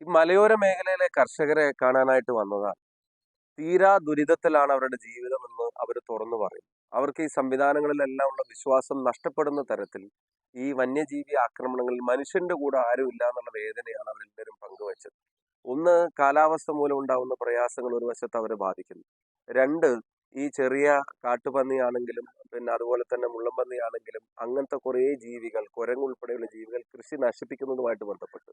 ഈ മലയോര മേഖലയിലെ കർഷകരെ കാണാനായിട്ട് വന്നതാണ് തീരാ ദുരിതത്തിലാണ് അവരുടെ ജീവിതം എന്ന് അവർ തുറന്നു പറയും. അവർക്ക് ഈ സംവിധാനങ്ങളിലെല്ലാം ഉള്ള വിശ്വാസം നഷ്ടപ്പെടുന്ന തരത്തിൽ ഈ വന്യജീവി ആക്രമണങ്ങളിൽ മനുഷ്യന്റെ കൂടെ ആരും ഇല്ല എന്നുള്ള വേദനയാണ് അവരെല്ലാവരും പങ്കുവച്ചത്. ഒന്ന് കാലാവസ്ഥ മൂലം ഉണ്ടാകുന്ന പ്രയാസങ്ങൾ ഒരു വശത്ത് അവരെ ബാധിക്കുന്നു. രണ്ട് ഈ ചെറിയ കാട്ടുപന്നിയാണെങ്കിലും പിന്നെ അതുപോലെ തന്നെ മുള്ളംപന്നിയാണെങ്കിലും അങ്ങനത്തെ കുറേ ജീവികൾ കുരങ്ങുൾപ്പെടെയുള്ള ജീവികൾ കൃഷി നശിപ്പിക്കുന്നതുമായിട്ട് ബന്ധപ്പെട്ട്.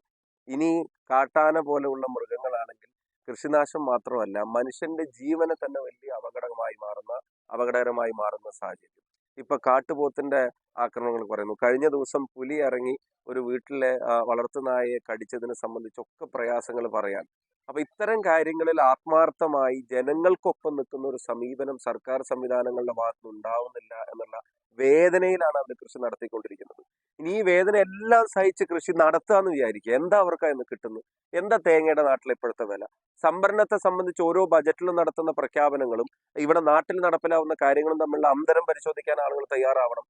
ഇനി കാട്ടാന പോലെയുള്ള മൃഗങ്ങളാണെങ്കിൽ കൃഷിനാശം മാത്രമല്ല മനുഷ്യന്റെ ജീവനെ തന്നെ വലിയ അപകടമായി മാറുന്ന അപകടകരമായി മാറുന്ന സാഹചര്യം. ഇപ്പൊ കാട്ടുപോത്തിന്റെ ആക്രമണങ്ങൾ പറയുന്നു. കഴിഞ്ഞ ദിവസം പുലി ഇറങ്ങി ഒരു വീട്ടിലെ വളർത്തുനായെ കടിച്ചതിനെ സംബന്ധിച്ചൊക്കെ പ്രയാസങ്ങൾ പറയാൻ. അപ്പൊ ഇത്തരം കാര്യങ്ങളിൽ ആത്മാർത്ഥമായി ജനങ്ങൾക്കൊപ്പം നിൽക്കുന്ന ഒരു സമീപനം സർക്കാർ സംവിധാനങ്ങളുടെ ഭാഗത്തുനിന്ന് ഉണ്ടാവുന്നില്ല എന്നുള്ള വേദനയിലാണ് അവർ കൃഷി നടത്തിക്കൊണ്ടിരിക്കുന്നത്. ഇനി ഈ വേദന എല്ലാം സഹിച്ച് കൃഷി നടത്താന്ന് വിചാരിക്കുക. എന്താ അവർക്ക് ഇന്ന് കിട്ടുന്നത്? എന്താ തേങ്ങയുടെ നാട്ടിൽ ഇപ്പോഴത്തെ വില? സംഭരണത്തെ സംബന്ധിച്ച് ഓരോ ബജറ്റിലും നടത്തുന്ന പ്രഖ്യാപനങ്ങളും ഇവിടെ നാട്ടിൽ നടപ്പിലാവുന്ന കാര്യങ്ങളും തമ്മിലുള്ള അന്തരം പരിശോധിക്കാൻ ആളുകൾ തയ്യാറാവണം.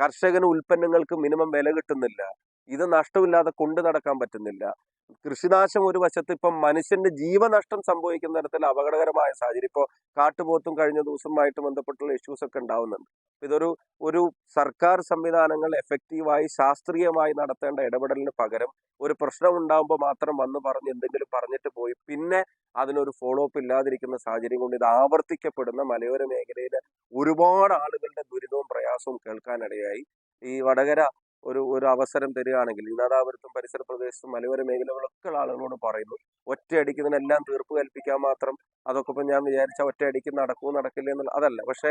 കർഷകന് ഉൽപ്പന്നങ്ങൾക്ക് മിനിമം വില കിട്ടുന്നില്ല. ഇത് നഷ്ടമില്ലാതെ കൊണ്ടു നടക്കാൻ പറ്റുന്നില്ല. കൃഷിനാശം ഒരു വശത്ത് ഇപ്പം മനുഷ്യന്റെ ജീവനഷ്ടം സംഭവിക്കുന്ന തരത്തിൽ അപകടകരമായ സാഹചര്യം. ഇപ്പോൾ കാട്ടുപോത്തും കഴിഞ്ഞ ദിവസമായിട്ട് ബന്ധപ്പെട്ടുള്ള ഇഷ്യൂസ് ഒക്കെ ഉണ്ടാവുന്നുണ്ട്. ഇതൊരു ഒരു സർക്കാർ സംവിധാനങ്ങൾ എഫക്റ്റീവായി ശാസ്ത്രീയമായി നടത്തേണ്ട ഇടപെടലിന് പകരം ഒരു പ്രശ്നം ഉണ്ടാകുമ്പോൾ മാത്രം വന്ന് പറഞ്ഞ് എന്തെങ്കിലും പറഞ്ഞിട്ട് പോയി. പിന്നെ അതിനൊരു ഫോളോ അപ്പ് ഇല്ലാതിരിക്കുന്ന സാഹചര്യം കൊണ്ട് ഇത് ആവർത്തിക്കപ്പെടുന്ന മലയോര മേഖലയിലെ ഒരുപാട് ആളുകളുടെ ദുരിതവും പ്രയാസവും കേൾക്കാനിടയായി. ഈ വടകര ഒരു ഒരു അവസരം തരികയാണെങ്കിൽ ഇനാദാപുരത്തും പരിസര പ്രദേശത്തും മലയോര മേഖലകളൊക്കെ ആളുകളോട് പറയുന്നു ഒറ്റയടിക്ക് ഇതിനെല്ലാം തീർപ്പ് കൽപ്പിക്കാൻ മാത്രം അതൊക്കെ ഇപ്പം ഞാൻ വിചാരിച്ച ഒറ്റയടിക്ക് നടക്കൂ നടക്കില്ല എന്നുള്ള അതല്ല. പക്ഷെ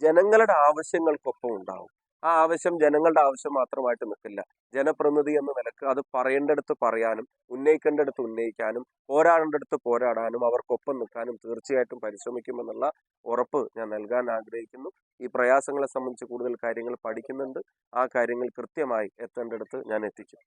ജനങ്ങളുടെ ആവശ്യങ്ങൾക്കൊപ്പം ഉണ്ടാവും. ആ ആവശ്യം ജനങ്ങളുടെ ആവശ്യം മാത്രമായിട്ട് നിൽക്കില്ല. ജനപ്രതിനിധി എന്ന നിലയ്ക്ക് അത് പറയേണ്ടടുത്ത് പറയാനും ഉന്നയിക്കേണ്ടടുത്ത് ഉന്നയിക്കാനും പോരാടേണ്ടടുത്ത് പോരാടാനും അവർക്കൊപ്പം നിൽക്കാനും തീർച്ചയായിട്ടും പരിശ്രമിക്കുമെന്നുള്ള ഉറപ്പ് ഞാൻ നൽകാൻ ആഗ്രഹിക്കുന്നു. ഈ പ്രയാസങ്ങളെ സംബന്ധിച്ച് കൂടുതൽ കാര്യങ്ങൾ പഠിക്കുന്നുണ്ട്. ആ കാര്യങ്ങൾ കൃത്യമായി എത്തേണ്ടടുത്ത് ഞാൻ എത്തിക്കും.